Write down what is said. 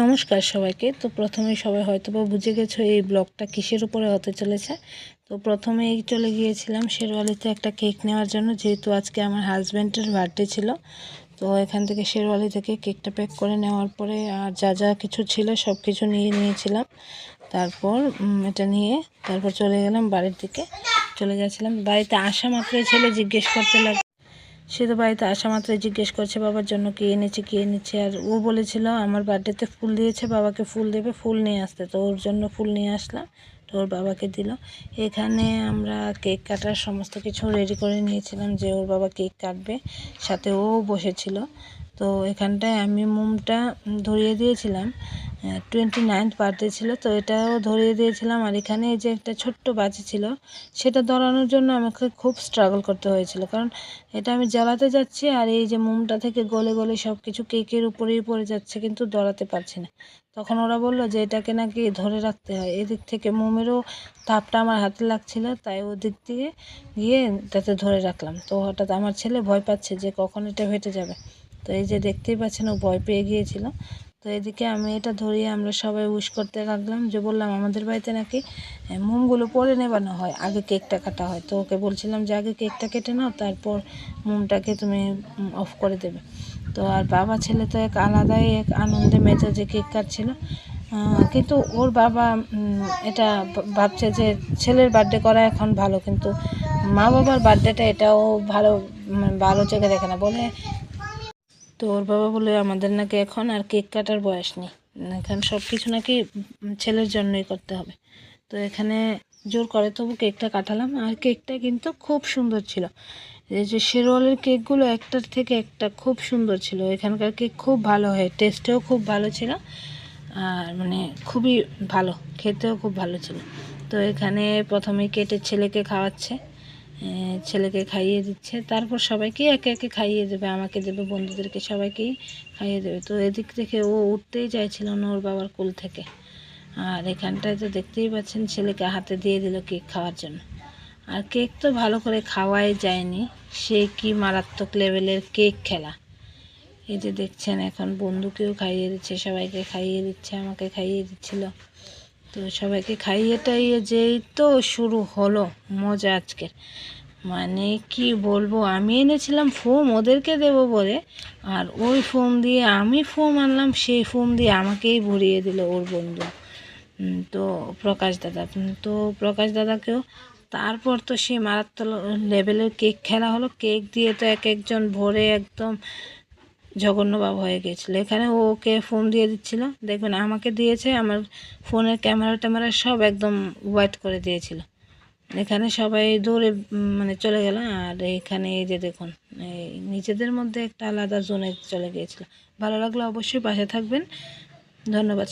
নমস্কার সবাইকে। তো প্রথমে সবাই হয়তো বা বুঝে গেছো এই ব্লগটা কিসের উপরে হতে চলেছে। তো প্রথমেই চলে গিয়েছিলাম শেরওয়ালিতে একটা কেক নেওয়ার জন্য, যেহেতু আজকে আমার হাজব্যান্ডের বার্থডে ছিল। তো এখান থেকে শেরওয়ালি থেকে কেকটা প্যাক করে নেওয়ার পরে আর যা যা কিছু ছিল সব কিছু নিয়ে নিয়েছিলাম। তারপর এটা নিয়ে তারপর চলে গেলাম বাড়ির দিকে। চলে গেছিলাম। বাড়িতে আসা মাত্রই ছেলে জিজ্ঞেস করতে লাগ সে তো বাড়িতে আসা মাত্রই জিজ্ঞেস করছে বাবার জন্য কে এনেছে কে এনেছে। আর ও বলেছিল, আমার বার্থডেতে ফুল দিয়েছে, বাবাকে ফুল দেবে, ফুল নিয়ে আসতে। তো ওর জন্য ফুল নিয়ে আসলাম, তো ওর বাবাকে দিল। এখানে আমরা কেক কাটার সমস্ত কিছু রেডি করে নিয়েছিলাম যে ওর বাবা কেক কাটবে। সাথে ও বসেছিল। তো এখানটায় আমি মোমটা ধরিয়ে দিয়েছিলাম। টোয়েন্টি নাইনথ বার্থডে ছিল, তো এটাও ধরিয়ে দিয়েছিলাম। আর এখানে যে একটা ছোট্ট বাজি ছিল, সেটা ধরানোর জন্য আমাকে খুব স্ট্রাগল করতে হয়েছিল। কারণ এটা আমি জ্বালাতে যাচ্ছি আর এই যে মোমটা থেকে গলে গলে সব কিছু কেকের উপরেই পড়ে যাচ্ছে, কিন্তু ধরাতে পারছি না। তখন ওরা বলল যে এটাকে নাকি ধরে রাখতে হয়। এদিক থেকে মোমেরও তাপটা আমার হাতে লাগছিল, তাই ওদিক দিয়ে গিয়ে তাতে ধরে রাখলাম। তো হঠাৎ আমার ছেলে ভয় পাচ্ছে যে কখন এটা ফেটে যাবে। তো এই যে দেখতেই পাচ্ছেন, ও ভয় পেয়ে গিয়েছিল। তো এদিকে আমি এটা ধরিয়ে আমরা সবাই উইশ করতে লাগলাম যে বললাম, আমাদের বাড়িতে নাকি মোমগুলো পরে নেবানো হয়, আগে কেকটা কাটা হয়। তো ওকে বলছিলাম যে, আগে কেকটা কেটে নাও, তারপর মোমটাকে তুমি অফ করে দেবে। তো আর বাবা ছেলে তো এক আলাদাই এক আনন্দে মেজাজে কেক কাটছিল। কিন্তু ওর বাবা এটা ভাবছে যে ছেলের বার্থডে করা এখন ভালো, কিন্তু মা বাবার বার্থডেটা এটাও ভালো ভালো চোখে দেখে না। বলে তো ওর বাবা বলে আমাদের নাকি এখন আর কেক কাটার বয়স নেই। এখন সব কিছু নাকি ছেলের জন্যই করতে হবে। তো এখানে জোর করে, তবু কেকটা কাটালাম। আর কেকটা কিন্তু খুব সুন্দর ছিল। এই যে শেরওয়ালের কেকগুলো একটার থেকে একটা খুব সুন্দর ছিল। এখানকার কেক খুব ভালো হয়, টেস্টেও খুব ভালো ছিল, আর মানে খুবই ভালো, খেতেও খুব ভালো ছিল। তো এখানে প্রথমে কেটে ছেলেকে খাওয়াচ্ছে। ছেলেকে খাইয়ে দিচ্ছে। তারপর সবাইকে একে একে খাইয়ে দেবে, আমাকে দেবে, বন্ধুদেরকে সবাইকেই খাইয়ে দেবে। তো এদিক থেকে ও উঠতেই চাইছিল না ওর বাবার কোল থেকে। আর এখানটায় তো দেখতেই পাচ্ছেন ছেলেকে হাতে দিয়ে দিল কেক খাওয়ার জন্য। আর কেক তো ভালো করে খাওয়াই যায়নি। সে কি মারাত্মক লেভেলের কেক খেলা। এই যে দেখছেন এখন বন্ধুকেও খাইয়ে দিচ্ছে, সবাইকে খাইয়ে দিচ্ছে, আমাকে খাইয়ে দিচ্ছিল। তো সবাইকে খাইয়ে টাইয়ে যেই তো শুরু হলো মজা আজকের। মানে কি বলব, আমি এনেছিলাম ফোম, ওদেরকে দেবো বলে, আর ওই ফোম দিয়ে আমি ফোম আনলাম, সেই ফোম দিয়ে আমাকেই ভরিয়ে দিল ওর বন্ধু। তো প্রকাশ দাদা তো প্রকাশ দাদাকেও, তারপর তো সে মারাত্মক লেভেলের কেক খেলা হলো, কেক দিয়ে তো এক একজন ভরে একদম জঘন্যভাব হয়ে গেছিল। এখানে ও ওকে ফোন দিয়ে দিচ্ছিল দেখবেন আমাকে দিয়েছে, আমার ফোনের ক্যামেরা ট্যামেরা সব একদম হোয়াইট করে দিয়েছিল। এখানে সবাই দৌড়ে মানে চলে গেল। আর এখানে এই যে দেখুন, এই নিজেদের মধ্যে একটা আলাদা জোনে চলে গিয়েছিল। ভালো লাগলে অবশ্যই পাশে থাকবেন। ধন্যবাদ।